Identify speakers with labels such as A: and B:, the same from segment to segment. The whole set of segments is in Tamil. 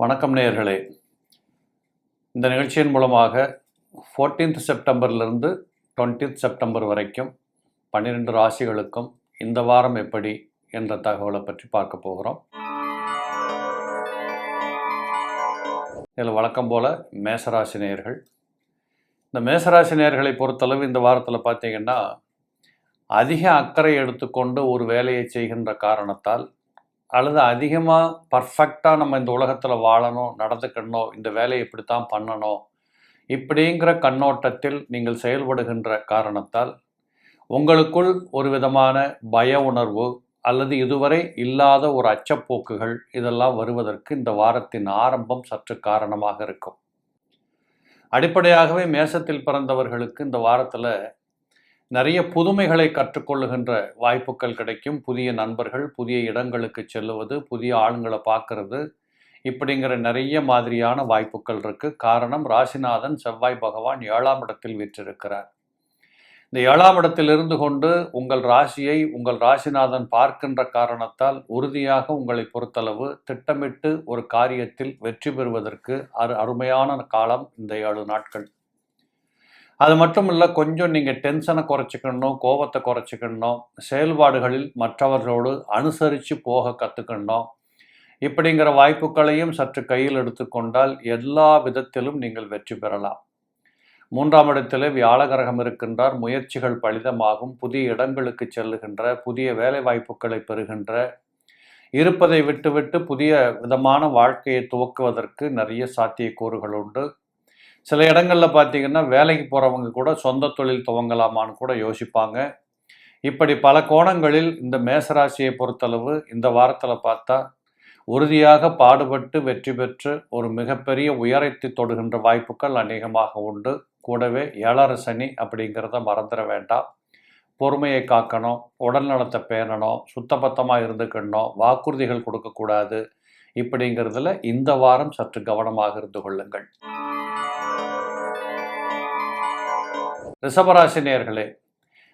A: வணக்கம் நேயர்களே. இந்த நிகழ்ச்சியின் மூலமாக 14th செப்டம்பர்லேருந்து 20th செப்டம்பர் வரைக்கும் பன்னிரெண்டு ராசிகளுக்கும் இந்த வாரம் எப்படி என்ற தகவலை பற்றி பார்க்க போகிறோம். இதில் வழக்கம் போல் மேசராசி நேயர்கள். இந்த மேசராசி நேயர்களை பொறுத்தளவு இந்த வாரத்தில் பார்த்தீங்கன்னா அதிக அக்கறை எடுத்துக்கொண்டு ஒரு வேலையை செய்கின்ற காரணத்தால் அல்லது அதிகமாக பர்ஃபெக்டாக நம்ம இந்த உலகத்தில் வாழணும் நடந்துக்கணும் இந்த வேலையை இப்படித்தான் பண்ணணும் இப்படிங்கிற கண்ணோட்டத்தில் நீங்கள் செயல்படுகின்ற காரணத்தால் உங்களுக்குள் ஒரு விதமான பய உணர்வு அல்லது இதுவரை இல்லாத ஒரு அச்சப்போக்குகள் இதெல்லாம் வருவதற்கு இந்த வாரத்தின் ஆரம்பம் சற்று காரணமாக இருக்கும். அடிப்படையாகவே மேசத்தில் பிறந்தவர்களுக்கு இந்த வாரத்தில் நிறைய புதுமைகளை கற்றுக்கொள்ளுகின்ற வாய்ப்புகள் கிடைக்கும். புதிய நண்பர்கள் புதிய இடங்களுக்கு செல்லுவது புதிய ஆளுங்களை பார்க்கறது இப்படிங்கிற நிறைய மாதிரியான வாய்ப்புகள் இருக்கு. காரணம் ராசிநாதன் செவ்வாய் பகவான் ஏழாம் இடத்தில் விற்றிருக்கிறார். இந்த ஏழாம் இடத்தில் இருந்து கொண்டு உங்கள் ராசியை உங்கள் ராசிநாதன் பார்க்கின்ற காரணத்தால் உறுதியாக உங்களை பொறுத்தளவு திட்டமிட்டு ஒரு காரியத்தில் வெற்றி பெறுவதற்கு அரு அருமையான காலம் இந்த ஏழு நாட்கள். அது மட்டும் இல்லை கொஞ்சம் நீங்கள் டென்ஷனை குறைச்சிக்கணும் கோபத்தை குறைச்சிக்கணும் செயல்பாடுகளில் மற்றவர்களோடு அனுசரித்து போக கற்றுக்கணும் இப்படிங்கிற வாய்ப்புகளையும் சற்று கையில் எடுத்துக்கொண்டால் எல்லா விதத்திலும் நீங்கள் வெற்றி பெறலாம். மூன்றாம் இடத்தில் வியாழகரகம் இருக்கின்றார் முயற்சிகள் பலிதமாகும் புதிய இடங்களுக்கு செல்லுகின்ற புதிய வேலை வாய்ப்புகளை பெறுகின்ற இருப்பதை விட்டுவிட்டு புதிய விதமான வாழ்க்கையை துவக்குவதற்கு நிறைய சாத்தியக்கூறுகள் உண்டு. சில இடங்களில் பார்த்தீங்கன்னா வேலைக்கு போகிறவங்க கூட சொந்த தொழில் துவங்கலாமான்னு கூட யோசிப்பாங்க. இப்படி பல கோணங்களில் இந்த மேசராசியை பொறுத்தளவு இந்த வாரத்தில் பார்த்தா உறுதியாக பாடுபட்டு வெற்றி பெற்று ஒரு மிகப்பெரிய உயரத்தை தொடுகின்ற வாய்ப்புகள் அநேகமாக உண்டு. கூடவே ஏழரை சனி அப்படிங்கிறத மறந்துட வேண்டாம். பொறுமையை காக்கணும் உடல் நலத்தை பேணணும் சுத்தபத்தமாக இருந்துக்கணும் வாக்குறுதிகள் கொடுக்கக்கூடாது இப்படிங்கிறதுல இந்த வாரம் சற்று கவனமாக இருந்து கொள்ளுங்கள். ரிஷபராசி நேர்களே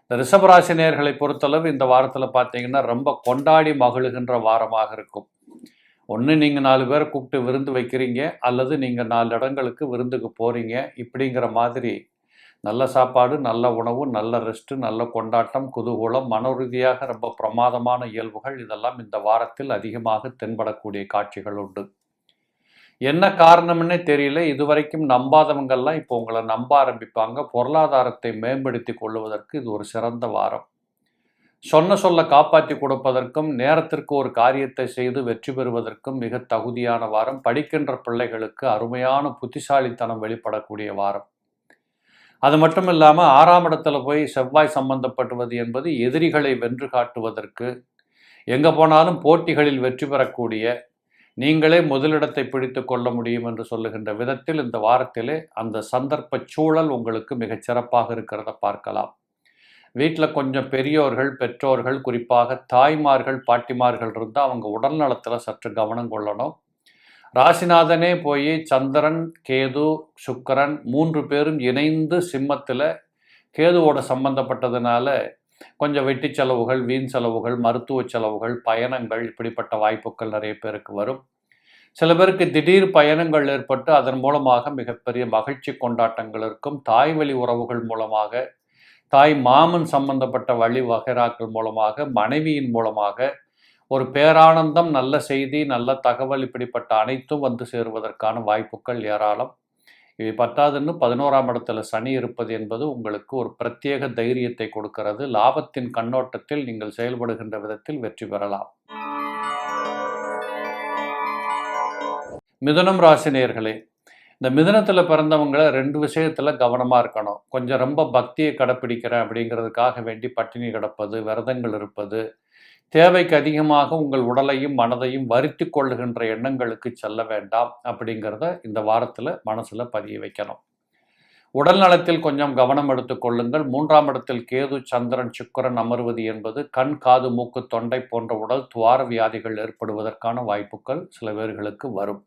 A: இந்த ரிஷபராசி நேர்களை பொறுத்தளவு இந்த வாரத்தில் பார்த்தீங்கன்னா ரொம்ப கொண்டாடி மகிழ்கின்ற வாரமாக இருக்கும். ஒன்று நீங்கள் நாலு பேரை கூப்பிட்டு விருந்து வைக்கிறீங்க அல்லது நீங்கள் நாலு இடங்களுக்கு விருந்துக்கு போகிறீங்க இப்படிங்கிற மாதிரி நல்ல சாப்பாடு நல்ல உணவு நல்ல ரெஸ்ட்டு நல்ல கொண்டாட்டம் குதூகூலம் மன ரொம்ப பிரமாதமான இயல்புகள் இதெல்லாம் இந்த வாரத்தில் அதிகமாக தென்படக்கூடிய காட்சிகள் உண்டு. என்ன காரணம்னே தெரியல. இதுவரைக்கும் நம்பாதவங்கள்லாம் இப்போ உங்களை நம்ப ஆரம்பிப்பாங்க. பொருளாதாரத்தை மேம்படுத்தி கொள்வதற்கு இது ஒரு சிறந்த வாரம். சொன்ன சொல்ல காப்பாற்றி கொடுப்பதற்கும் நேரத்திற்கு ஒரு காரியத்தை செய்து வெற்றி பெறுவதற்கும் மிக தகுதியான வாரம். படிக்கின்ற பிள்ளைகளுக்கு அருமையான புத்திசாலித்தனம் வெளிப்படக்கூடிய வாரம். அது மட்டும் இல்லாமல் ஆறாம் இடத்துல போய் செவ்வாய் சம்பந்தப்படுவது என்பது எதிரிகளை வென்று காட்டுவதற்கு எங்கே போனாலும் போட்டிகளில் வெற்றி பெறக்கூடிய நீங்களே முதலிடத்தை பிடித்து கொள்ள முடியும் என்று சொல்லுகின்ற விதத்தில் இந்த வாரத்திலே அந்த சந்தர்ப்ப சூழல் உங்களுக்கு மிகச் சிறப்பாக இருக்கிறத பார்க்கலாம். வீட்டில் கொஞ்சம் பெரியோர்கள் பெற்றோர்கள் குறிப்பாக தாய்மார்கள் பாட்டிமார்கள் இருந்தால் அவங்க உடல் நலத்தில் சற்று கவனம் கொள்ளணும். ராசிநாதனே போய் சந்திரன் கேது சுக்கரன் மூன்று பேரும் இணைந்து சிம்மத்தில் கேதுவோட சம்பந்தப்பட்டதுனால கொஞ்சம் வெட்டி செலவுகள் வீண் செலவுகள் மருத்துவ செலவுகள் பயணங்கள் இப்படிப்பட்ட வாய்ப்புகள் நிறைய பேருக்கு வரும். சில பேருக்கு திடீர் பயணங்கள் ஏற்பட்டு அதன் மூலமாக மிகப்பெரிய மகிழ்ச்சி கொண்டாட்டங்கள் இருக்கும். தாய் வழி உறவுகள் மூலமாக தாய் மாமன் சம்பந்தப்பட்ட வழி வகைராக்கள் மூலமாக மனைவியின் மூலமாக ஒரு பேரானந்தம் நல்ல செய்தி நல்ல தகவல் இப்படிப்பட்ட அனைத்தும் வந்து சேருவதற்கான வாய்ப்புகள் ஏராளம். இவை பத்தாதுன்னு பதினோராம் இடத்துல சனி இருப்பது என்பது உங்களுக்கு ஒரு பிரத்யேக தைரியத்தை கொடுக்கிறது. லாபத்தின் கண்ணோட்டத்தில் நீங்கள் செயல்படுகின்ற விதத்தில் வெற்றி பெறலாம். மிதுனம் ராசினியர்களே இந்த மிதனத்தில் பிறந்தவங்களை ரெண்டு விஷயத்தில் கவனமாக இருக்கணும். கொஞ்சம் ரொம்ப பக்தியை கடைப்பிடிக்கிறேன் அப்படிங்கிறதுக்காக வேண்டி பட்டினி கிடப்பது விரதங்கள் இருப்பது தேவைக்கு அதிகமாக உங்கள் உடலையும் மனதையும் வருத்தி கொள்ளுகின்ற எண்ணங்களுக்கு செல்ல வேண்டாம் அப்படிங்கிறத இந்த வாரத்தில் மனசில் பதிய வைக்கணும். உடல் நலத்தில் கொஞ்சம் கவனம் எடுத்துக்கொள்ளுங்கள் மூன்றாம் இடத்தில் கேது சந்திரன் சுக்கரன் அமர்வது என்பது கண் காது மூக்கு தொண்டை போன்ற உடல் துவார வியாதிகள் ஏற்படுவதற்கான வாய்ப்புகள் சில பேர்களுக்கு வரும்.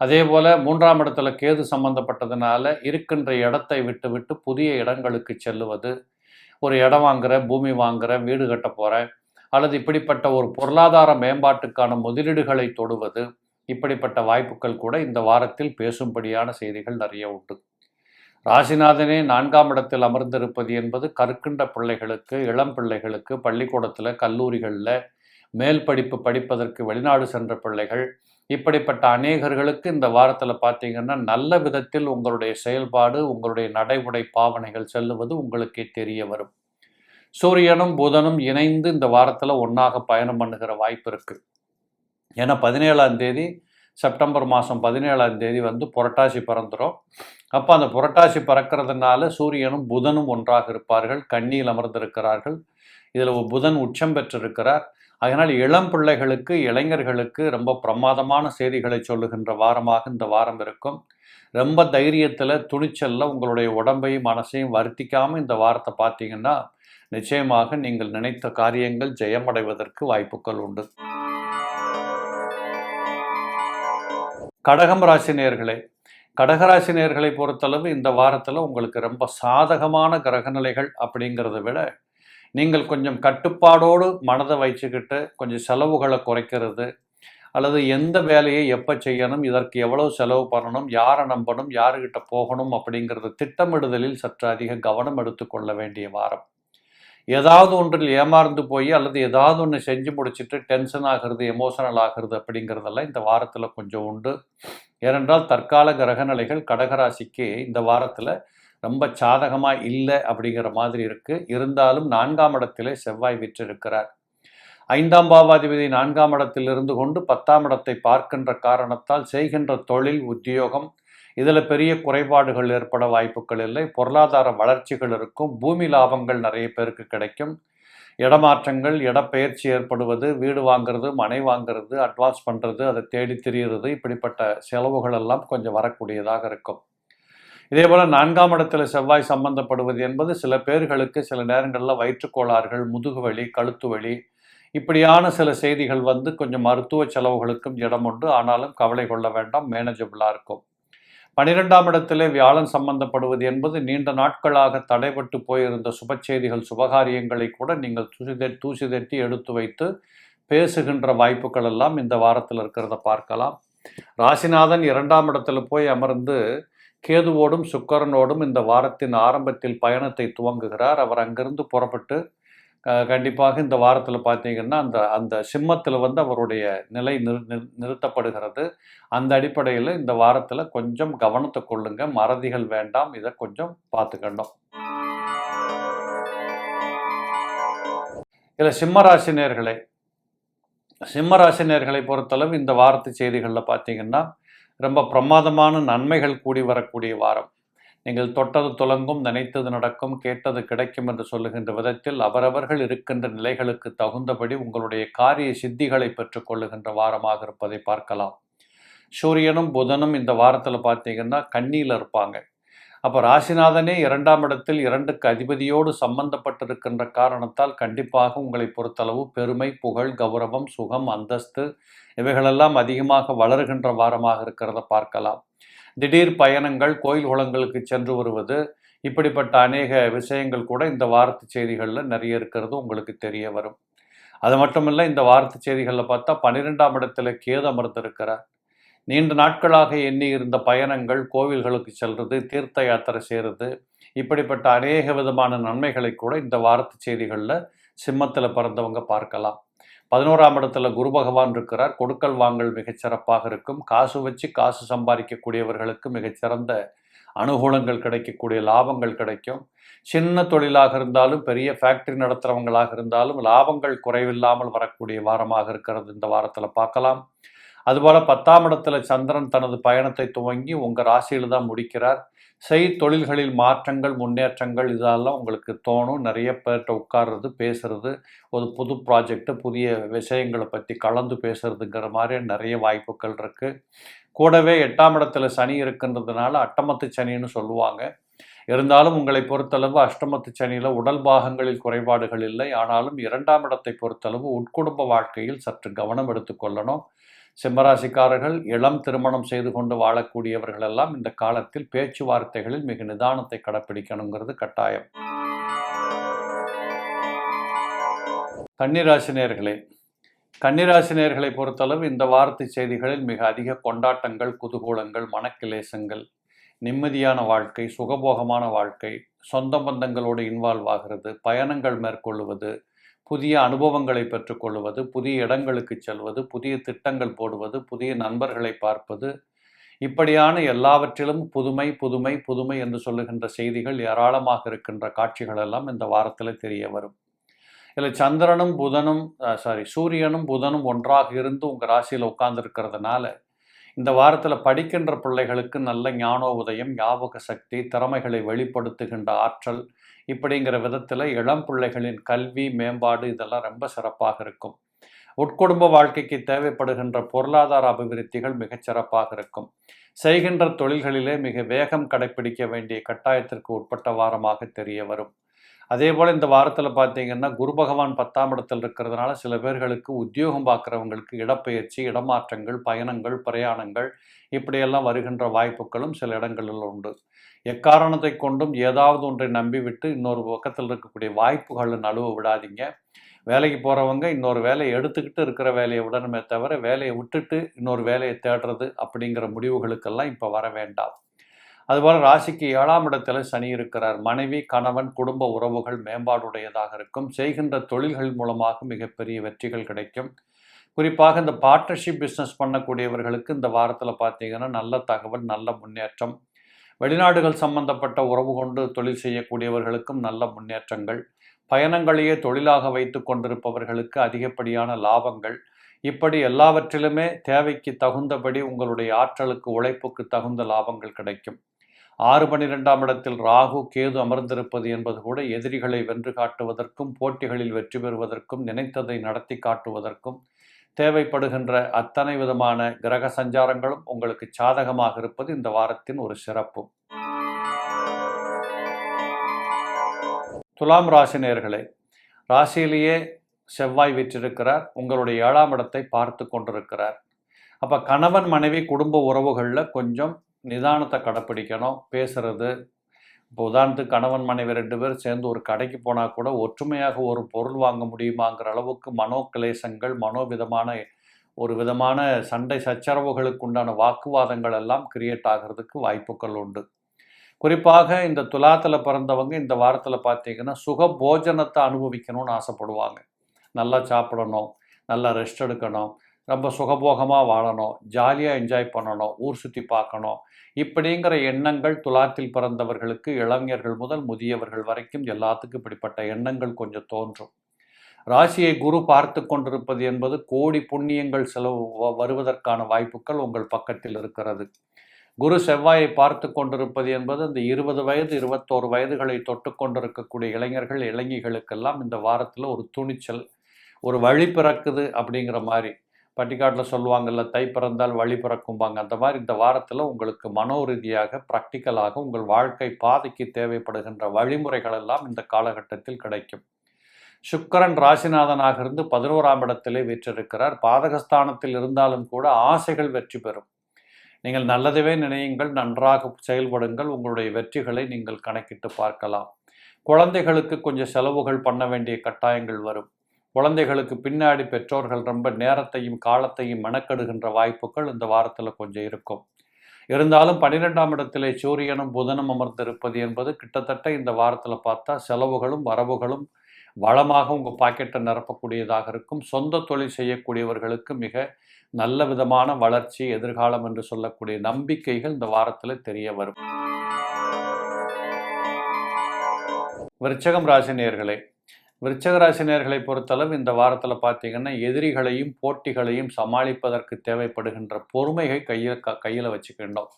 A: அதே போல் மூன்றாம் இடத்துல கேது சம்பந்தப்பட்டதுனால இருக்கின்ற இடத்தை விட்டுவிட்டு புதிய இடங்களுக்கு செல்லுவது. ஒரு இடம் வாங்குற பூமி வாங்குற வீடு கட்ட போகிறேன் அல்லது இப்படிப்பட்ட ஒரு பொருளாதார மேம்பாட்டுக்கான முதலீடுகளை தொடுவது இப்படிப்பட்ட வாய்ப்புகள் கூட இந்த வாரத்தில் பேசும்படியான செய்திகள் நிறைய உண்டு. ராசிநாதனே நான்காம் இடத்தில் அமர்ந்திருப்பது என்பது கற்கின்ற பிள்ளைகளுக்கு இளம் பிள்ளைகளுக்கு பள்ளிக்கூடத்தில் கல்லூரிகளில் மேல் படிப்பு படிப்பதற்கு வெளிநாடு சென்ற பிள்ளைகள் இப்படிப்பட்ட அநேகர்களுக்கு இந்த வாரத்தில் பார்த்தீங்கன்னா நல்ல விதத்தில் உங்களுடைய செயல்பாடு உங்களுடைய நடைமுறை பாவனைகள் செல்லுவது உங்களுக்கே தெரிய வரும். சூரியனும் புதனும் இணைந்து இந்த வாரத்தில் ஒன்றாக பயணம் பண்ணுகிற வாய்ப்பு இருக்குது ஏன்னா பதினேழாம் தேதி செப்டம்பர் மாதம் பதினேழாம் தேதி வந்து புரட்டாசி பிறந்துடும் அப்போ அந்த புரட்டாசி பறக்கிறதுனால சூரியனும் புதனும் ஒன்றாக இருப்பார்கள். கண்ணியில் அமர்ந்திருக்கிறார்கள். இதில் புதன் உச்சம் பெற்றிருக்கிறார். அதனால் இளம் பிள்ளைகளுக்கு இளைஞர்களுக்கு ரொம்ப பிரமாதமான செய்திகளை சொல்லுகின்ற வாரமாக இந்த வாரம் இருக்கும். ரொம்ப தைரியத்தில் துணிச்சலில் உங்களுடைய உடம்பையும் மனசையும் வருத்திக்காமல் இந்த வாரத்தை பார்த்தீங்கன்னா நிச்சயமாக நீங்கள் நினைத்த காரியங்கள் ஜெயமடைவதற்கு வாய்ப்புகள் உண்டு. கடகம் ராசினியர்களே நேர்களே கடகராசி நேர்களை பொறுத்தளவு இந்த வாரத்தில் உங்களுக்கு ரொம்ப சாதகமான கிரகநிலைகள் அப்படிங்கிறத விட நீங்கள் கொஞ்சம் கட்டுப்பாடோடு மனதை வச்சுக்கிட்டு கொஞ்சம் செலவுகளை குறைக்கிறது அல்லது எந்த வேலையை எப்போ செய்யணும் இதற்கு எவ்வளவு செலவு பண்ணணும் யாரை நம்பணும் யாருக்கிட்ட போகணும் அப்படிங்கிறது திட்டமிடுதலில் சற்று அதிக கவனம் எடுத்துக்கொள்ள வேண்டிய வாரம். ஏதாவது ஒன்றில் ஏமாந்து போய் அல்லது ஏதாவது ஒன்று செஞ்சு முடிச்சுட்டு டென்ஷன் ஆகிறது எமோஷனல் ஆகிறது அப்படிங்கிறதெல்லாம் இந்த வாரத்தில் கொஞ்சம் உண்டு. ஏனென்றால் தற்கால கிரகநிலைகள் கடகராசிக்கு இந்த வாரத்தில் ரொம்ப சாதகமாக இல்லை அப்படிங்கிற மாதிரி இருக்குது இருந்தாலும் நான்காம் இடத்திலே செவ்வாய் விற்றிருக்கிறார். ஐந்தாம் பாவாதிபதி நான்காம் இடத்தில் இருந்து கொண்டு பத்தாம் இடத்தை பார்க்கின்ற காரணத்தால் செய்கின்ற தொழில் உத்தியோகம் இதில் பெரிய குறைபாடுகள் ஏற்பட வாய்ப்புகள் இல்லை. பொருளாதார வளர்ச்சிகள் இருக்கும். பூமி லாபங்கள் நிறைய பேருக்கு கிடைக்கும். இடமாற்றங்கள் இடப்பெயர்ச்சி ஏற்படுவது வீடு வாங்குறது மனை வாங்குறது அட்வான்ஸ் பண்ணுறது அதை தேடி திரியிறது இப்படிப்பட்ட செலவுகள் எல்லாம் கொஞ்சம் வரக்கூடியதாக இருக்கும். இதே போல் நான்காம் இடத்துல செவ்வாய் சம்பந்தப்படுவது என்பது சில பேர்களுக்கு சில நேரங்களில் வயிற்றுக்கோளாறுகள் முதுகு வலி கழுத்து வலி இப்படியான சில செய்திகள் வந்து கொஞ்சம் மருத்துவ செலவுகளுக்கும் இடம் உண்டு. ஆனாலும் கவலை கொள்ள வேண்டாம். மேனேஜபிளாக இருக்கும். பனிரெண்டாம் இடத்திலே வியாழன் சம்பந்தப்படுவது என்பது நீண்ட நாட்களாக தடைபட்டு போயிருந்த சுப செய்திகள் சுபகாரியங்களை கூட நீங்கள் தூசி தூசி தட்டி எடுத்து வைத்து பேசுகின்ற வாய்ப்புகள் எல்லாம் இந்த வாரத்தில் இருக்கிறத பார்க்கலாம். ராசிநாதன் இரண்டாம் இடத்துல போய் அமர்ந்து கேதுவோடும் சுக்கரனோடும் இந்த வாரத்தின் ஆரம்பத்தில் பயணத்தை துவங்குகிறார். அவர் அங்கிருந்து புறப்பட்டு கண்டிப்பாக இந்த வாரத்தில் பார்த்தீங்கன்னா அந்த அந்த சிம்மத்தில் வந்து அவருடைய நிலை நிறு நிறுத்தப்படுகிறது. அந்த அடிப்படையில் இந்த வாரத்தில் கொஞ்சம் கவனத்தை கொள்ளுங்க. மறதிகள் வேண்டாம். இதை கொஞ்சம் பார்த்துக்கணும் இதில் சிம்மராசினியர்களே சிம்மராசினியர்களை பொறுத்தளவு இந்த வாரத்து செய்திகளில் பார்த்தீங்கன்னா ரொம்ப பிரமாதமான நன்மைகள் கூடி வரக்கூடிய வாரம். நீங்கள் தொட்டது துலங்கும் நினைத்தது நடக்கும் கேட்டது கிடைக்கும் என்று சொல்லுகின்ற விதத்தில் அவரவர்கள் இருக்கின்ற நிலைகளுக்கு தகுந்தபடி உங்களுடைய காரிய சித்திகளை பெற்றுக்கொள்ளுகின்ற வாரமாக இருப்பதை பார்க்கலாம். சூரியனும் புதனும் இந்த வாரத்தில் பார்த்தீங்கன்னா கண்ணியில் இருப்பாங்க. அப்போ ராசிநாதனே இரண்டாம் இடத்தில் இரண்டுக்கு அதிபதியோடு சம்பந்தப்பட்டிருக்கின்ற காரணத்தால் கண்டிப்பாக உங்களை பொறுத்தளவு பெருமை புகழ் கௌரவம் சுகம் அந்தஸ்து இவைகளெல்லாம் அதிகமாக வளருகின்ற வாரமாக இருக்கிறத பார்க்கலாம். திடீர் பயணங்கள் கோயில் குளங்களுக்கு சென்று வருவது இப்படிப்பட்ட அநேக விஷயங்கள் கூட இந்த வாரத்து செய்திகளில் நிறைய இருக்கிறது உங்களுக்கு தெரிய வரும். அது மட்டுமில்லை இந்த வாரத்து செய்திகளில் பார்த்தா பன்னிரெண்டாம் இடத்துல கேது அமர்ந்திருக்கிறார். நீண்ட நாட்களாக எண்ணி இருந்த பயணங்கள் கோவில்களுக்கு செல்வது தீர்த்த யாத்திரை செய்கிறது இப்படிப்பட்ட அநேக விதமான நன்மைகளை கூட இந்த வாரத்து செய்திகளில் சிம்மத்தில் பிறந்தவங்க பார்க்கலாம். பதினோராம் இடத்துல குரு பகவான் இருக்கிறார். கொடுக்கல் வாங்கல் மிகச்சிறப்பாக இருக்கும். காசு வச்சு காசு சம்பாதிக்கக்கூடியவர்களுக்கு மிகச்சிறந்த அனுகூலங்கள் கிடைக்கக்கூடிய லாபங்கள் கிடைக்கும். சின்ன தொழிலாக இருந்தாலும் பெரிய ஃபேக்ட்ரி நடத்துகிறவங்களாக இருந்தாலும் லாபங்கள் குறைவில்லாமல் வரக்கூடிய வாரமாக இருக்கிறது இந்த வாரத்தில் பார்க்கலாம். அதுபோல் பத்தாம் இடத்துல சந்திரன் தனது பயணத்தை துவங்கி உங்கள் ராசியில் தான் முடிக்கிறார். செய் தொழில்களில் மாற்றங்கள் முன்னேற்றங்கள் இதெல்லாம் உங்களுக்கு தோணும். நிறைய பேர்கிட்ட உட்கார்றது பேசுறது ஒரு புது ப்ராஜெக்டு புதிய விஷயங்களை பற்றி கலந்து பேசுறதுங்கிற மாதிரி நிறைய வாய்ப்புகள் இருக்குது கூடவே எட்டாம் இடத்துல சனி இருக்கின்றதுனால அட்டமத்து சனின்னு சொல்லுவாங்க. இருந்தாலும் உங்களை பொறுத்தளவு அஷ்டமத்து சனியில் உடல் பாகங்களில் குறைபாடுகள் இல்லை. ஆனாலும் இரண்டாம் இடத்தை பொறுத்தளவு உட்குடும்ப வாழ்க்கையில் சற்று கவனம் எடுத்துக்கொள்ளணும் சிம்மராசிக்காரர்கள் இளம் திருமணம் செய்து கொண்டு வாழக்கூடியவர்கள் எல்லாம் இந்த காலத்தில் பேச்சுவார்த்தைகளில் மிக நிதானத்தை கடைப்பிடிக்கணுங்கிறது கட்டாயம். கன்னிராசினியர்களே கன்னிராசினியர்களை பொறுத்தளவு இந்த வாரத்து செய்திகளில் மிக அதிக கொண்டாட்டங்கள் குதூகூலங்கள் மனக்கிலேசங்கள் நிம்மதியான வாழ்க்கை சுகபோகமான வாழ்க்கை சொந்த பந்தங்களோடு இன்வால்வ் ஆகிறது பயணங்கள் மேற்கொள்வது புதிய அனுபவங்களை பெற்றுக்கொள்வது புதிய இடங்களுக்கு செல்வது புதிய திட்டங்கள் போடுவது புதிய நண்பர்களை பார்ப்பது இப்படியான எல்லாவற்றிலும் புதுமை புதுமை புதுமை என்று சொல்லுகின்ற செய்திகள் ஏராளமாக இருக்கின்ற காட்சிகள் எல்லாம் இந்த வாரத்தில் தெரிய வரும். இதில் சந்திரனும் புதனும் சாரி சூரியனும் புதனும் ஒன்றாக இருந்து உங்கள் ராசியில் உட்கார்ந்துருக்கிறதுனால இந்த வாரத்தில் படிக்கின்ற பிள்ளைகளுக்கு நல்ல ஞானோ உதயம் ஞாபக சக்தி திறமைகளை வெளிப்படுத்துகின்ற ஆற்றல் இப்படிங்கிற விதத்தில் இளம் பிள்ளைகளின் கல்வி மேம்பாடு இதெல்லாம் ரொம்ப சிறப்பாக இருக்கும். உட்குடும்ப வாழ்க்கைக்கு தேவைப்படுகின்ற பொருளாதார அபிவிருத்திகள் மிகச் சிறப்பாக இருக்கும். செய்கின்ற தொழில்களிலே மிக வேகம் கடைபிடிக்க வேண்டிய கட்டாயத்திற்கு உட்பட்ட வாரமாக தெரிய வரும். அதே போல் இந்த வாரத்தில் பார்த்தீங்கன்னா குரு பகவான் பத்தாம் இடத்தில் இருக்கிறதுனால சில பேர்களுக்கு உத்தியோகம் பார்க்குறவங்களுக்கு இடப்பெயர்ச்சி இடமாற்றங்கள் பயணங்கள் பிரயாணங்கள் இப்படியெல்லாம் வருகின்ற வாய்ப்புகளும் சில இடங்களில் உண்டு. எக்காரணத்தை கொண்டும் ஏதாவது ஒன்றை நம்பிவிட்டு இன்னொரு பக்கத்தில் இருக்கக்கூடிய வாய்ப்புகளை நழுவ விடாதீங்க. வேலைக்கு போகிறவங்க இன்னொரு வேலையை எடுத்துக்கிட்டு இருக்கிற வேலையை விடணுமே தவிர வேலையை விட்டுட்டு இன்னொரு வேலையை தேடுறது அப்படிங்கிற முடிவுகளுக்கெல்லாம் இப்போ வர வேண்டாம். அதுபோல் ராசிக்கு ஏழாம் இடத்துல சனி இருக்கிறார். மனைவி கணவன் குடும்ப உறவுகள் மேம்பாடுடையதாக இருக்கும். செய்கின்ற தொழில்கள் மூலமாக மிகப்பெரிய வெற்றிகள் கிடைக்கும். குறிப்பாக இந்த பார்ட்னர்ஷிப் பிஸ்னஸ் பண்ணக்கூடியவர்களுக்கு இந்த வாரத்தில் பார்த்தீங்கன்னா நல்ல தகவல் நல்ல முன்னேற்றம். வெளிநாடுகள் சம்பந்தப்பட்ட உறவு கொண்டு தொழில் செய்யக்கூடியவர்களுக்கும் நல்ல முன்னேற்றங்கள். பயணங்களையே தொழிலாக வைத்து கொண்டிருப்பவர்களுக்கு அதிகப்படியான லாபங்கள். இப்படி எல்லாவற்றிலுமே தேவைக்கு தகுந்தபடி உங்களுடைய ஆற்றலுக்கு உழைப்புக்கு தகுந்த லாபங்கள் கிடைக்கும். ஆறு பன்னிரெண்டாம் இடத்தில் ராகு கேது அமர்ந்திருப்பது என்பது கூட எதிரிகளை வென்று காட்டுவதற்கும் போட்டிகளில் வெற்றி பெறுவதற்கும் நினைத்ததை நடத்தி காட்டுவதற்கும் தேவைப்படுகின்ற அத்தனை விதமான கிரக சஞ்சாரங்களும் உங்களுக்கு சாதகமாக இருப்பது இந்த வாரத்தின் ஒரு சிறப்பு. துலாம் ராசி நேர்களே ராசியிலேயே செவ்வாய் விற்றிருக்கிறார். உங்களுடைய ஏழாம் இடத்தை பார்த்து கொண்டிருக்கிறார். அப்போ கணவன் மனைவி குடும்ப உறவுகளில் கொஞ்சம் நிதானத்தை கடைப்பிடிக்கணும் பேசுறது. இப்போ உதாரணத்துக்கு கணவன் மனைவி ரெண்டு பேர் சேர்ந்து ஒரு கடைக்கு போனால் கூட ஒற்றுமையாக ஒரு பொருள் வாங்க முடியுமாங்கிற அளவுக்கு மனோக்கிளேசங்கள் மனோவிதமான ஒரு விதமான சண்டை சச்சரவுகளுக்கு உண்டான வாக்குவாதங்கள் எல்லாம் கிரியேட் ஆகிறதுக்கு வாய்ப்புகள் உண்டு. குறிப்பாக இந்த துலாத்தில் பிறந்தவங்க இந்த வாரத்தில் பார்த்தீங்கன்னா சுக போஜனத்தை அனுபவிக்கணும்னு ஆசைப்படுவாங்க. நல்லா சாப்பிடணும் நல்லா ரெஸ்ட் எடுக்கணும். ரொம்ப சுகபோகமாக வாழணும் ஜாலியாக என்ஜாய் பண்ணணும் ஊர் சுற்றி பார்க்கணும். இப்படிங்கிற எண்ணங்கள் துலாத்தில் பிறந்தவர்களுக்கு இளைஞர்கள் முதல் முதியவர்கள் வரைக்கும் எல்லாத்துக்கும் இப்படிப்பட்ட எண்ணங்கள் கொஞ்சம் தோன்றும். ராசியை குரு பார்த்து கொண்டிருப்பது என்பது கோடி புண்ணியங்கள் செலவு வருவதற்கான வாய்ப்புகள் உங்கள் பக்கத்தில் இருக்கிறது. குரு செவ்வாயை பார்த்து கொண்டிருப்பது என்பது இந்த இருபது வயது இருபத்தோரு வயதுகளை தொட்டு கொண்டிருக்கக்கூடிய இளைஞர்கள் இளைஞர்களுக்கெல்லாம் இந்த வாரத்தில் ஒரு துணிச்சல் ஒரு வழி பிறக்குது அப்படிங்கிற மாதிரி. பட்டிக்காட்டில் சொல்லுவாங்கல்ல தை பிறந்தால் வழி பிறக்கும்பாங்க. அந்த மாதிரி இந்த வாரத்தில் உங்களுக்கு மனோ ரீதியாக ப்ராக்டிக்கலாக உங்கள் வாழ்க்கை பாதைக்கு தேவைப்படுகின்ற வழிமுறைகள் எல்லாம் இந்த காலகட்டத்தில் கிடைக்கும். சுக்கரன் ராசிநாதனாக இருந்து பதினோராம் இடத்திலே வீற்றிருக்கிறார். பாதகஸ்தானத்தில் இருந்தாலும் கூட ஆசைகள் வெற்றி பெறும். நீங்கள் நல்லதவே நினையுங்கள் நன்றாக செயல்படுங்கள் உங்களுடைய வெற்றிகளை நீங்கள் கணக்கிட்டு பார்க்கலாம். குழந்தைகளுக்கு கொஞ்சம் செலவுகள் பண்ண வேண்டிய கட்டாயங்கள் வரும். குழந்தைகளுக்கு பின்னாடி பெற்றோர்கள் ரொம்ப நேரத்தையும் காலத்தையும் மெனக்கெடுகின்ற வாய்ப்புகள் இந்த வாரத்தில் கொஞ்சம் இருக்கும். இருந்தாலும் பன்னிரெண்டாம் இடத்திலே சூரியனும் புதனும் அமர்ந்திருப்பது என்பது கிட்டத்தட்ட இந்த வாரத்தில் பார்த்தா செலவுகளும் வரவுகளும் வளமாக உங்கள் பாக்கெட்டை நிரப்பக்கூடியதாக இருக்கும். சொந்த தொழில் செய்யக்கூடியவர்களுக்கு மிக நல்ல விதமான வளர்ச்சி எதிர்காலம் என்று சொல்லக்கூடிய நம்பிக்கைகள் இந்த வாரத்தில் தெரிய வரும். விருச்சகம் ராசினியர்களே நேர்களே விருச்சக பொறுத்தளவு இந்த வாரத்தில் பார்த்தீங்கன்னா எதிரிகளையும் போட்டிகளையும் சமாளிப்பதற்கு தேவைப்படுகின்ற பொறுமையை கையில் க கையில் வச்சுக்கின்றோம்.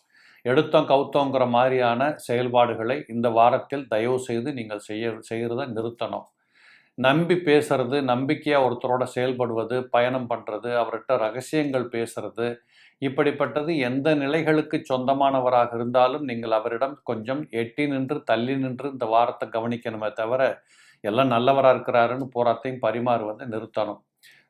A: எடுத்தோம் கவுத்தோங்கிற மாதிரியான செயல்பாடுகளை இந்த வாரத்தில் தயவு செய்து நீங்கள் செய்ய செய்கிறத நிறுத்தணும். நம்பி பேசுறது நம்பிக்கையாக ஒருத்தரோட செயல்படுவது பயணம் பண்ணுறது அவர்கிட்ட ரகசியங்கள் பேசுறது இப்படிப்பட்டது எந்த நிலைகளுக்கு சொந்தமானவராக இருந்தாலும் நீங்கள் அவரிடம் கொஞ்சம் எட்டி நின்று தள்ளி நின்று இந்த வாரத்தை கவனிக்கணுமே தவிர எல்லாம் நல்லவராக இருக்கிறாருன்னு போராத்தையும் பரிமாறுவதை நிறுத்தணும்.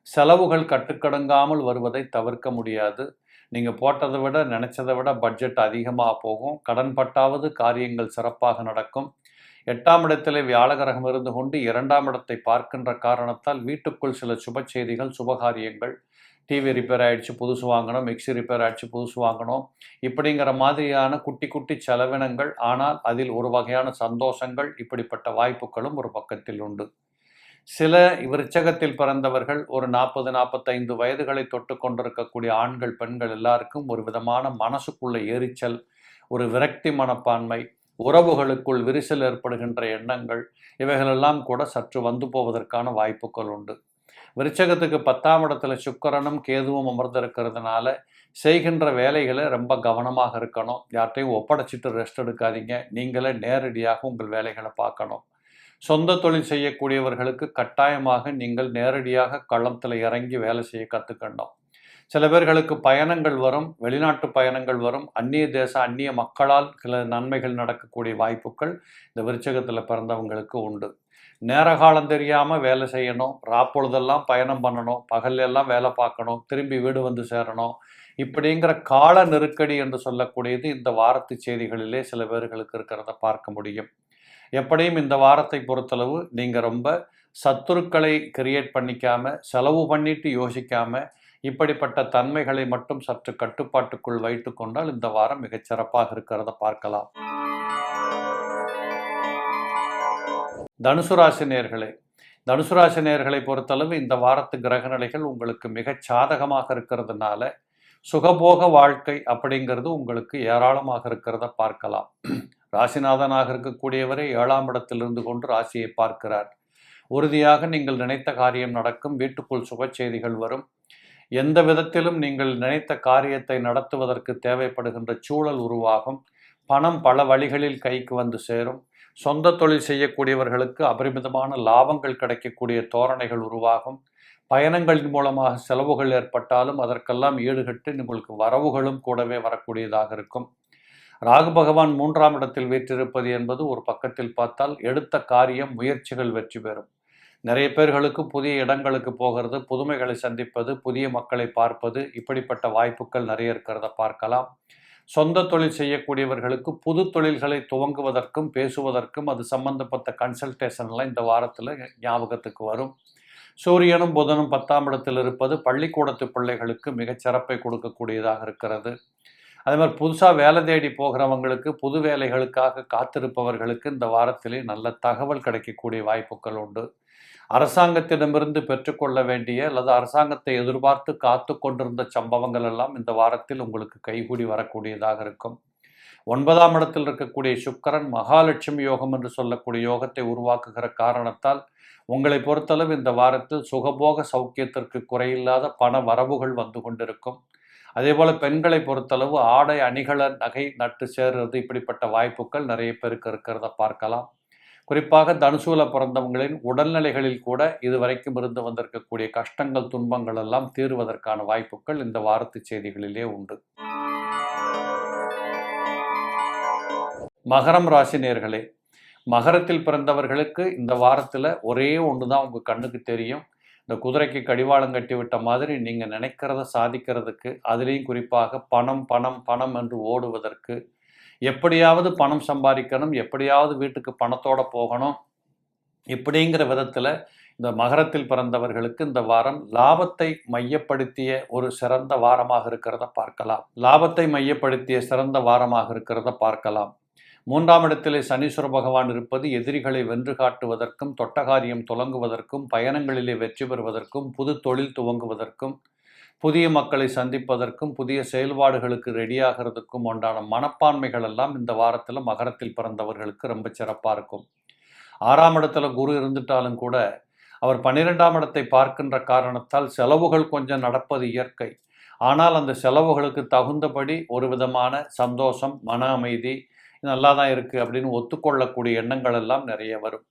A: செலவுகள் கட்டுக்கடங்காமல் வருவதை தவிர்க்க முடியாது. நீங்கள் போட்டதை விட நினச்சதை விட பட்ஜெட் அதிகமாக போகும். கடன் பட்டாவது காரியங்கள் சிறப்பாக நடக்கும். எட்டாம் இடத்திலே வியாழகிரகம் இருந்து கொண்டு இரண்டாம் இடத்தை பார்க்கின்ற காரணத்தால் வீட்டுக்குள் சில சுப செய்திகள் சுபகாரியங்கள் டிவி ரிப்பேர் ஆகிடுச்சு புதுசு வாங்கணும் மிக்சி ரிப்பேர் ஆயிடுச்சு புதுசு வாங்கணும். இப்படிங்கிற மாதிரியான குட்டி குட்டி செலவினங்கள் ஆனால் அதில் ஒரு வகையான சந்தோஷங்கள் இப்படிப்பட்ட வாய்ப்புகளும் ஒரு பக்கத்தில் உண்டு. சில விருச்சகத்தில் பிறந்தவர்கள் ஒரு நாற்பது நாற்பத்தைந்து வயதுகளை தொட்டு கொண்டிருக்கக்கூடிய ஆண்கள் பெண்கள் எல்லாருக்கும் ஒரு விதமான மனசுக்குள்ள எரிச்சல் ஒரு விரக்தி மனப்பான்மை உறவுகளுக்குள் விரிசல் ஏற்படுகின்ற எண்ணங்கள் இவைகளெல்லாம் கூட சற்று வந்து போவதற்கான வாய்ப்புகள் உண்டு. விருச்சகத்துக்கு பத்தாம் இடத்துல சுக்கரனும் கேதுவும் அமர்ந்திருக்கிறதுனால செய்கின்ற வேலைகளை ரொம்ப கவனமாக இருக்கணும். யார்கிட்டையும் ஒப்படைச்சிட்டு ரெஸ்ட் எடுக்காதீங்க. நீங்களே நேரடியாக உங்கள் வேலைகளை பார்க்கணும். சொந்த தொழில் செய்யக்கூடியவர்களுக்கு கட்டாயமாக நீங்கள் நேரடியாக களத்தில் இறங்கி வேலை செய்ய கற்றுக்கணும் சில பேர்களுக்கு பயணங்கள் வரும் வெளிநாட்டு பயணங்கள் வரும். அந்நிய தேச அந்நிய மக்களால் சில நன்மைகள் நடக்கக்கூடிய வாய்ப்புகள் இந்த விருச்சகத்தில் பிறந்தவங்களுக்கு உண்டு. நேர காலம் தெரியாமல் வேலை செய்யணும். ராப்பொழுதெல்லாம் பயணம் பண்ணணும். பகல்லெல்லாம் வேலை பார்க்கணும். திரும்பி வீடு வந்து சேரணும். இப்படிங்கிற கால நெருக்கடி என்று சொல்லக்கூடியது இந்த வாரத்து செய்திகளிலே சில பேர்களுக்கு இருக்கிறத பார்க்க முடியும். எப்படியும் இந்த வாரத்தை பொறுத்தளவு நீங்கள் ரொம்ப சத்துருக்களை கிரியேட் பண்ணிக்காம செலவு பண்ணிட்டு யோசிக்காம இப்படிப்பட்ட தன்மைகளை மட்டும் சற்று கட்டுப்பாட்டுக்குள் வைத்து கொண்டால் இந்த வாரம் மிகச்சிறப்பாக இருக்கிறத பார்க்கலாம். தனுசு ராசி நேர்களே தனுசு ராசி நேர்களை பொறுத்தளவு இந்த வாரத்து கிரகநிலைகள் உங்களுக்கு மிகச் சாதகமாக இருக்கிறதுனால சுகபோக வாழ்க்கை அப்படிங்கிறது உங்களுக்கு ஏராளமாக இருக்கிறத பார்க்கலாம். ராசிநாதனாக இருக்கக்கூடியவரே ஏழாம் இடத்திலிருந்து கொண்டு ராசியை பார்க்கிறார். உறுதியாக நீங்கள் நினைத்த காரியம் நடக்கும் வீட்டுக்குள் சுப செய்திகள் வரும். எந்த விதத்திலும் நீங்கள் நினைத்த காரியத்தை நடத்துவதற்கு தேவைப்படுகின்ற சூழல் உருவாகும். பணம் பல வழிகளில் கைக்கு வந்து சேரும். சொந்த தொழில் செய்யக்கூடியவர்களுக்கு அபரிமிதமான லாபங்கள் கிடைக்கக்கூடிய தோரணைகள் உருவாகும். பயணங்களின் மூலமாக செலவுகள் ஏற்பட்டாலும் அதற்கெல்லாம் ஈடுகட்டு உங்களுக்கு வரவுகளும் கூடவே வரக்கூடியதாக இருக்கும். ராகு பகவான் மூன்றாம் இடத்தில் வீற்றிருப்பது என்பது ஒரு பக்கத்தில் பார்த்தால் எடுத்த காரியம் முயற்சிகள் வெற்றி பெறும். நிறைய பேர்களுக்கு புதிய இடங்களுக்கு போகிறது புதுமைகளை சந்திப்பது புதிய மக்களை பார்ப்பது இப்படிப்பட்ட வாய்ப்புகள் நிறைய இருக்கிறத பார்க்கலாம். சொந்த தொழில் செய்யக்கூடியவர்களுக்கு புது தொழில்களை துவங்குவதற்கும் பேசுவதற்கும் அது சம்பந்தப்பட்ட கன்சல்டேஷன்லாம் இந்த வாரத்தில் ஞாபகத்துக்கு வரும். சூரியனும் புதனும் பத்தாம் இடத்தில் இருப்பது பள்ளிக்கூடத்து பிள்ளைகளுக்கு மிகச் சிறப்பை கொடுக்கக்கூடியதாக இருக்கிறது. அதே மாதிரி புதுசாக வேலை தேடி போகிறவங்களுக்கு புது வேலைகளுக்காக காத்திருப்பவர்களுக்கு இந்த வாரத்திலே நல்ல தகவல் கிடைக்கக்கூடிய வாய்ப்புகள் உண்டு. அரசாங்கத்திடமிருந்து பெற்றுக்கொள்ள வேண்டிய அல்லது அரசாங்கத்தை எதிர்பார்த்து காத்து கொண்டிருந்த சம்பவங்கள் எல்லாம் இந்த வாரத்தில் உங்களுக்கு கைகூடி வரக்கூடியதாக இருக்கும். ஒன்பதாம் இடத்தில் இருக்கக்கூடிய சுக்கரன் மகாலட்சுமி யோகம் என்று சொல்லக்கூடிய யோகத்தை உருவாக்குகிற காரணத்தால் உங்களை பொறுத்தளவு இந்த வாரத்தில் சுகபோக சௌக்கியத்திற்கு குறையில்லாத பண வரவுகள் வந்து கொண்டிருக்கும். அதே போல் பெண்களை பொறுத்தளவு ஆடை அணிகள நகை நட்டு சேர்றது இப்படிப்பட்ட வாய்ப்புகள் நிறைய பேருக்கு இருக்கிறத பார்க்கலாம். குறிப்பாக தனுசூல பிறந்தவங்களின் உடல்நிலைகளில் கூட இதுவரைக்கும் இருந்து வந்திருக்கக்கூடிய கஷ்டங்கள் துன்பங்கள் எல்லாம் தீர்வதற்கான வாய்ப்புகள் இந்த வாரத்து செய்திகளிலே உண்டு. மகரம் ராசி நேர்களே மகரத்தில் பிறந்தவர்களுக்கு இந்த வாரத்தில் ஒரே ஒன்று தான் உங்கள் கண்ணுக்கு தெரியும். இந்த குதிரைக்கு கடிவாளம் கட்டி விட்ட மாதிரி நீங்கள் நினைக்கிறத சாதிக்கிறதுக்கு அதுலேயும் குறிப்பாக பணம் பணம் பணம் என்று ஓடுவதற்கு எப்படியாவது பணம் சம்பாதிக்கணும் எப்படியாவது வீட்டுக்கு பணத்தோட போகணும். இப்படிங்கிற விதத்தில் இந்த மகரத்தில் பிறந்தவர்களுக்கு இந்த வாரம் லாபத்தை மையப்படுத்திய ஒரு சிறந்த வாரமாக இருக்கிறத பார்க்கலாம். லாபத்தை மையப்படுத்திய சிறந்த வாரமாக இருக்கிறத பார்க்கலாம். மூன்றாம் இடத்திலே சனீஸ்வர பகவான் இருப்பது எதிரிகளை வென்று காட்டுவதற்கும் தொட்டகாரியம் துலங்குவதற்கும் பயணங்களிலே வெற்றி பெறுவதற்கும் புது தொழில் துவங்குவதற்கும் புதிய மக்களை சந்திப்பதற்கும் புதிய செயல்பாடுகளுக்கு ரெடியாகிறதுக்கும் உண்டான மனப்பான்மைகள் எல்லாம் இந்த வாரத்தில் மகரத்தில் பிறந்தவர்களுக்கு ரொம்ப சிறப்பாக இருக்கும். ஆறாம் இடத்துல குரு இருந்துட்டாலும் கூட அவர் பன்னிரெண்டாம் இடத்தை பார்க்கின்ற காரணத்தால் செலவுகள் கொஞ்சம் நடப்பது இயற்கை. ஆனால் அந்த செலவுகளுக்கு தகுந்தபடி ஒரு விதமான சந்தோஷம் மன அமைதி நல்லா தான் இருக்குது அப்படின்னு ஒத்துக்கொள்ளக்கூடிய எண்ணங்கள் எல்லாம் நிறைய வரும்.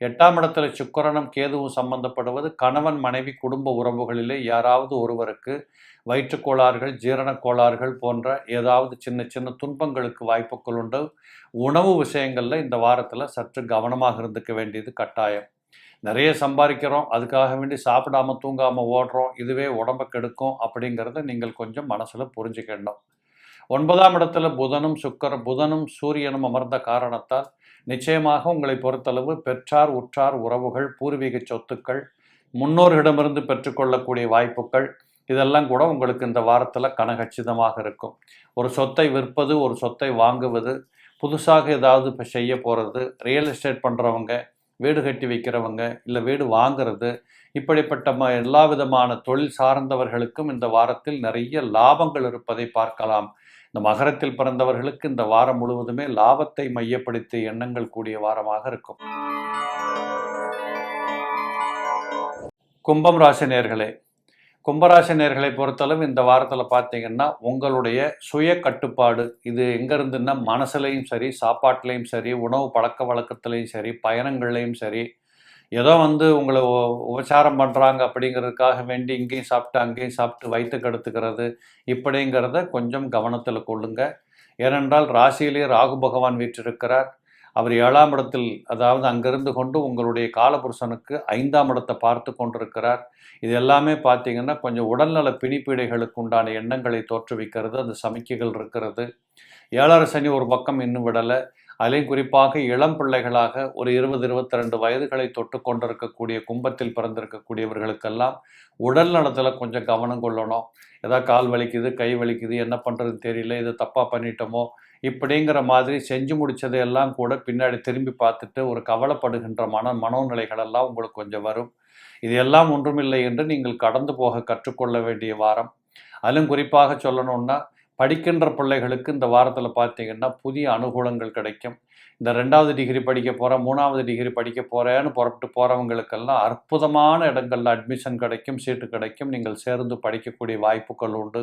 A: எட்டாம் இடத்துல சுக்கரனும் கேதுவும் சம்பந்தப்படுவது கணவன் மனைவி குடும்ப உறவுகளிலே யாராவது ஒருவருக்கு வயிற்றுக்கோளாறுகள் ஜீரணக் கோளாறுகள் போன்ற ஏதாவது சின்ன சின்ன துன்பங்களுக்கு வாய்ப்புகள் உண்டு. உணவு விஷயங்களில் இந்த வாரத்தில் சற்று கவனமாக இருந்துக்க வேண்டியது கட்டாயம். நிறைய சம்பாதிக்கிறோம் அதுக்காக வேண்டி சாப்பிடாம தூங்காமல் ஓடுறோம். இதுவே உடம்பை கெடுக்கும் அப்படிங்கிறத நீங்கள் கொஞ்சம் மனசில் புரிஞ்சுக்கணும். ஒன்பதாம் இடத்துல புதனும் சுக்கர புதனும் சூரியனும் அமர்ந்த காரணத்தால் நிச்சயமாக உங்களை பொறுத்தளவு பெற்றார் உற்றார் உறவுகள் பூர்வீக சொத்துக்கள் முன்னோர்களிடமிருந்து பெற்றுக்கொள்ளக்கூடிய வாய்ப்புகள் இதெல்லாம் கூட உங்களுக்கு இந்த வாரத்தில் கனகச்சிதமாக இருக்கும். ஒரு சொத்தை விற்பது ஒரு சொத்தை வாங்குவது புதுசாக ஏதாவது இப்போ செய்ய போகிறது ரியல் எஸ்டேட் பண்ணுறவங்க வீடு கட்டி வைக்கிறவங்க இல்லை வீடு வாங்குறது இப்படிப்பட்ட ம எல்லா விதமான தொழில் சார்ந்தவர்களுக்கும் இந்த வாரத்தில் நிறைய லாபங்கள் இருப்பதை பார்க்கலாம். இந்த மகரத்தில் பிறந்தவர்களுக்கு இந்த வாரம் முழுவதுமே லாபத்தை மையப்படுத்தி எண்ணங்கள் கூடிய வாரமாக இருக்கும். கும்பம் ராசினியர்களே கும்பராசினியர்களை பொறுத்தளவு இந்த வாரத்தில் பார்த்தீங்கன்னா உங்களுடைய சுய கட்டுப்பாடு இது எங்கேருந்துன்னா மனசுலையும் சரி சாப்பாட்டுலேயும் சரி உணவு பழக்க வழக்கத்துலேயும் சரி பயணங்கள்லேயும் சரி ஏதோ வந்து உங்களை உ- உபச்சாரம் பண்ணுறாங்க அப்படிங்கிறதுக்காக வேண்டி இங்கேயும் சாப்பிட்டு அங்கேயும் சாப்பிட்டு வயிற்று கெடுத்துக்கிறது இப்படிங்கிறத கொஞ்சம் கவனத்தில் கொள்ளுங்க. ஏனென்றால் ராசியிலே ராகு பகவான் வீற்றிருக்கிறார். அவர் ஏழாம் இடத்தில் அதாவது அங்கிருந்து கொண்டு உங்களுடைய காலபுருஷனுக்கு ஐந்தாம் இடத்தை பார்த்து கொண்டிருக்கிறார். இது எல்லாமே பார்த்தீங்கன்னா கொஞ்சம் உடல்நல பிணிப்பீடைகளுக்கு உண்டான எண்ணங்களை தோற்றுவிக்கிறது. அந்த சமிக்கைகள் இருக்கிறது. ஏழரை சனி ஒரு பக்கம் இன்னும் விடலை. அதிலையும் குறிப்பாக இளம் பிள்ளைகளாக ஒரு இருபது இருபத்தி ரெண்டு வயதுகளை தொட்டு கொண்டிருக்கக்கூடிய கும்பத்தில் பிறந்திருக்கக்கூடியவர்களுக்கெல்லாம் உடல் நலத்தில் கொஞ்சம் கவனம் கொள்ளணும். ஏதாவது கால் வலிக்குது கை வலிக்குது என்ன பண்ணுறதுன்னு தெரியல இது தப்பாக பண்ணிட்டோமோ இப்படிங்கிற மாதிரி செஞ்சு முடித்ததையெல்லாம் கூட பின்னாடி திரும்பி பார்த்துட்டு ஒரு கவலைப்படுகின்ற மன மனோநிலைகளெல்லாம் உங்களுக்கு கொஞ்சம் வரும். இது எல்லாம் ஒன்றுமில்லை என்று நீங்கள் கடந்து போக கற்றுக்கொள்ள வேண்டிய வாரம். அதிலும் குறிப்பாக சொல்லணும்னா படிக்கின்ற பிள்ளைகளுக்கு இந்த வாரத்தில் பார்த்தீங்கன்னா புதிய அனுகூலங்கள் கிடைக்கும். இந்த ரெண்டாவது டிகிரி படிக்க போகிறேன் மூணாவது டிகிரி படிக்க போகிறேன்னு புறப்பட்டு போகிறவங்களுக்கெல்லாம் அற்புதமான இடங்களில் அட்மிஷன் கிடைக்கும் சீட்டு கிடைக்கும். நீங்கள் சேர்ந்து படிக்கக்கூடிய வாய்ப்புகள் உண்டு.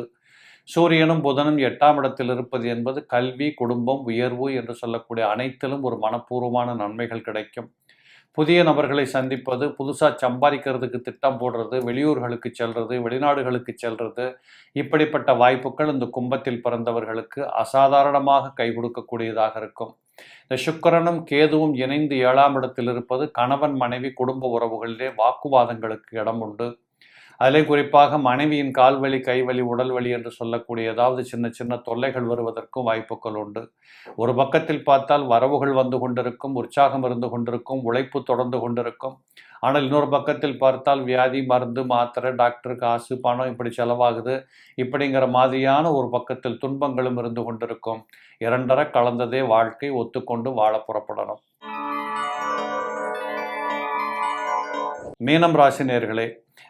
A: சூரியனும் புதனும் எட்டாம் இடத்தில் இருப்பது என்பது கல்வி குடும்பம் உயர்வு என்று சொல்லக்கூடிய அனைத்திலும் ஒரு மனப்பூர்வமான நன்மைகள் கிடைக்கும். புதிய நபர்களை சந்திப்பது புதுசாக சம்பாதிக்கிறதுக்கு திட்டம் போடுறது வெளியூர்களுக்கு செல்வது வெளிநாடுகளுக்கு செல்வது இப்படிப்பட்ட வாய்ப்புகள் இந்த கும்பத்தில் பிறந்தவர்களுக்கு அசாதாரணமாக கை கொடுக்கக்கூடியதாக இருக்கும். இந்த சுக்கரனும் கேதுவும் இணைந்து ஏழாம் இடத்தில் இருப்பது கணவன் மனைவி குடும்ப உறவுகளிலே வாக்குவாதங்களுக்கு இடம் உண்டு. அதிலே குறிப்பாக மனைவியின் கால்வலி கைவலி உடல்வலி என்று சொல்லக்கூடிய ஏதாவது சின்ன சின்ன தொல்லைகள் வருவதற்கும் வாய்ப்புகள் உண்டு. ஒரு பக்கத்தில் பார்த்தால் வரவுகள் வந்து கொண்டிருக்கும் உற்சாகம் இருந்து கொண்டிருக்கும் உழைப்பு தொடர்ந்து கொண்டிருக்கும். ஆனால் இன்னொரு பக்கத்தில் பார்த்தால் வியாதி மருந்து மாத்திரை டாக்டர் காசு பணம் இப்படி செலவாகுது. இப்படிங்கிற மாதிரியான ஒரு பக்கத்தில் துன்பங்களும் இருந்து கொண்டிருக்கும். இரண்டரை கலந்ததே வாழ்க்கை ஒத்துக்கொண்டு வாழ புறப்படணும். மீனம் ராசி நேர்களே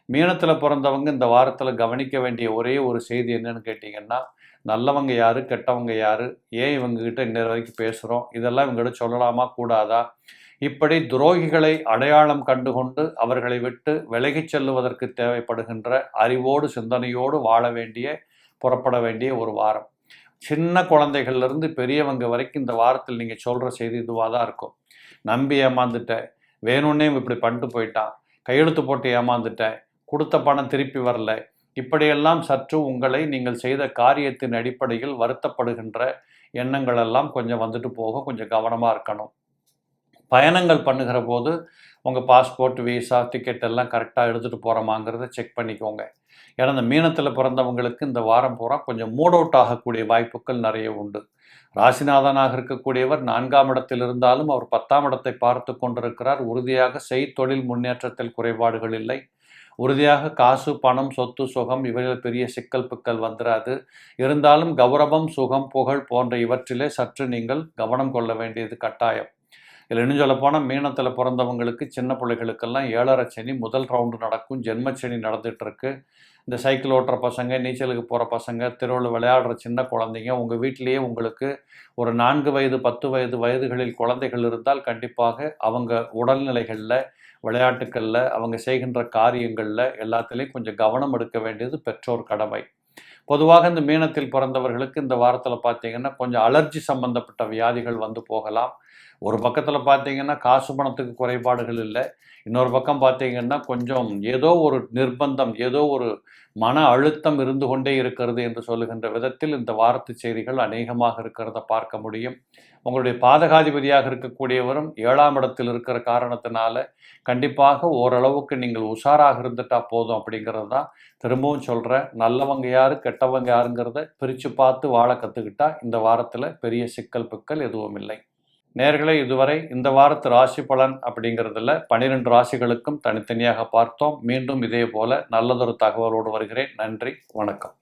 A: மீனத்தில் பிறந்தவங்க இந்த வாரத்தில் கவனிக்க வேண்டிய ஒரே ஒரு செய்தி என்னன்னு கேட்டிங்கன்னா நல்லவங்க யார் கெட்டவங்க யார் ஏன் இவங்ககிட்ட இன்ன வரைக்கும் பேசுகிறோம் இதெல்லாம் இவங்ககிட்ட சொல்லலாமா கூடாதா? இப்படி துரோகிகளை அடையாளம் கண்டுகொண்டு அவர்களை விட்டு விலகிச் செல்லுவதற்கு தேவைப்படுகின்ற அறிவோடு சிந்தனையோடு வாழ வேண்டிய புறப்பட வேண்டிய ஒரு வாரம். சின்ன குழந்தைகள்லேருந்து பெரியவங்க வரைக்கும் இந்த வாரத்தில் நீங்கள் சொல்கிற செய்தி இதுவாக தான் இருக்கும். நம்பி ஏமாந்துட்டேன் வேணும்னே இப்படி பண்ணிட்டு போயிட்டான் கையெழுத்து போட்டு ஏமாந்துட்டேன். கொடுத்த பணம் திருப்பி வரல. இப்படியெல்லாம் சற்று உங்களை நீங்கள் செய்த காரியத்தின் அடிப்படையில் வருத்தப்படுகின்ற எண்ணங்கள் எல்லாம் கொஞ்சம் வந்துட்டு போக கொஞ்சம் கவனமாக இருக்கணும். பயணங்கள் பண்ணுகிற போது உங்கள் பாஸ்போர்ட் விசா டிக்கெட் எல்லாம் கரெக்டாக எடுத்துகிட்டு போகிறோமாங்கிறத செக் பண்ணிக்கோங்க. ஏன்னா இந்த மீனத்தில் பிறந்தவங்களுக்கு இந்த வாரம் பூரா கொஞ்சம் மூட் அவுட் ஆகக்கூடிய வாய்ப்புகள் நிறைய உண்டு. ராசிநாதனாக இருக்கக்கூடியவர் நான்காம் இடத்தில் இருந்தாலும் அவர் பத்தாம் இடத்தை பார்த்து கொண்டிருக்கிறார். உறுதியாக செய்தொழில் முன்னேற்றத்தில் குறைபாடுகள் இல்லை. உறுதியாக காசு பணம் சொத்து சுகம் இவைகள் பெரிய சிக்கல் பிக்கல் வந்துடாது இருந்தாலும் கௌரவம் சுகம் புகழ் போன்ற இவற்றிலே சற்று நீங்கள் கவனம் கொள்ள வேண்டியது கட்டாயம். இதில் இன்னும் சொல்ல போனால் மீனத்தில் பிறந்தவங்களுக்கு சின்ன பிள்ளைகளுக்கெல்லாம் ஏழரை சனி முதல் ரவுண்டு நடக்கும். ஜென்மச்சனி நடந்துகிட்ருக்கு. இருக்கு இந்த சைக்கிள் ஓட்டுற பசங்க நீச்சலுக்கு போகிற பசங்க தெருவில் விளையாடுற சின்ன குழந்தைங்க உங்கள் வீட்டிலேயே உங்களுக்கு ஒரு நான்கு வயது பத்து வயது வயதுகளில் குழந்தைகள் இருந்தால் கண்டிப்பாக அவங்க உடல்நிலைகளில் விளையாட்டுக்களில் அவங்க செய்கின்ற காரியங்களில் எல்லாத்துலேயும் கொஞ்சம் கவனம் எடுக்க வேண்டியது பெற்றோர் கடமை. பொதுவாக இந்த மீனத்தில் பிறந்தவர்களுக்கு இந்த வாரத்தில் பார்த்தீங்கன்னா கொஞ்சம் அலர்ஜி சம்பந்தப்பட்ட வியாதிகள் வந்து போகலாம். ஒரு பக்கத்தில் பார்த்தீங்கன்னா காசு பணத்துக்கு குறைபாடுகள் இல்லை. இன்னொரு பக்கம் பார்த்தீங்கன்னா கொஞ்சம் ஏதோ ஒரு நிர்பந்தம் ஏதோ ஒரு மன அழுத்தம் இருந்து கொண்டே இருக்கிறது என்று சொல்லுகின்ற விதத்தில் இந்த வாரத்து செய்திகள் அநேகமாக இருக்கிறத பார்க்க முடியும். உங்களுடைய பாதகாதிபதியாக இருக்கக்கூடியவரும் ஏழாம் இடத்தில் இருக்கிற காரணத்தினால கண்டிப்பாக ஓரளவுக்கு நீங்கள் உஷாராக இருந்துட்டா போதும் அப்படிங்கிறது தான் திரும்பவும் சொல்கிறேன் நல்லவங்க யார் கெட்டவங்க யாருங்கிறத பிரித்து பார்த்து வாழ கற்றுக்கிட்டா இந்த வாரத்தில் பெரிய சிக்கல் பிக்கல் எதுவும் இல்லை. நேர்களே இதுவரை இந்த வாரத்து ராசி பலன் அப்படிங்கிறதுல பனிரெண்டு ராசிகளுக்கும் தனித்தனியாக பார்த்தோம். மீண்டும் இதே போல நல்லதொரு தகவலோடு வருகிறேன். நன்றி வணக்கம்.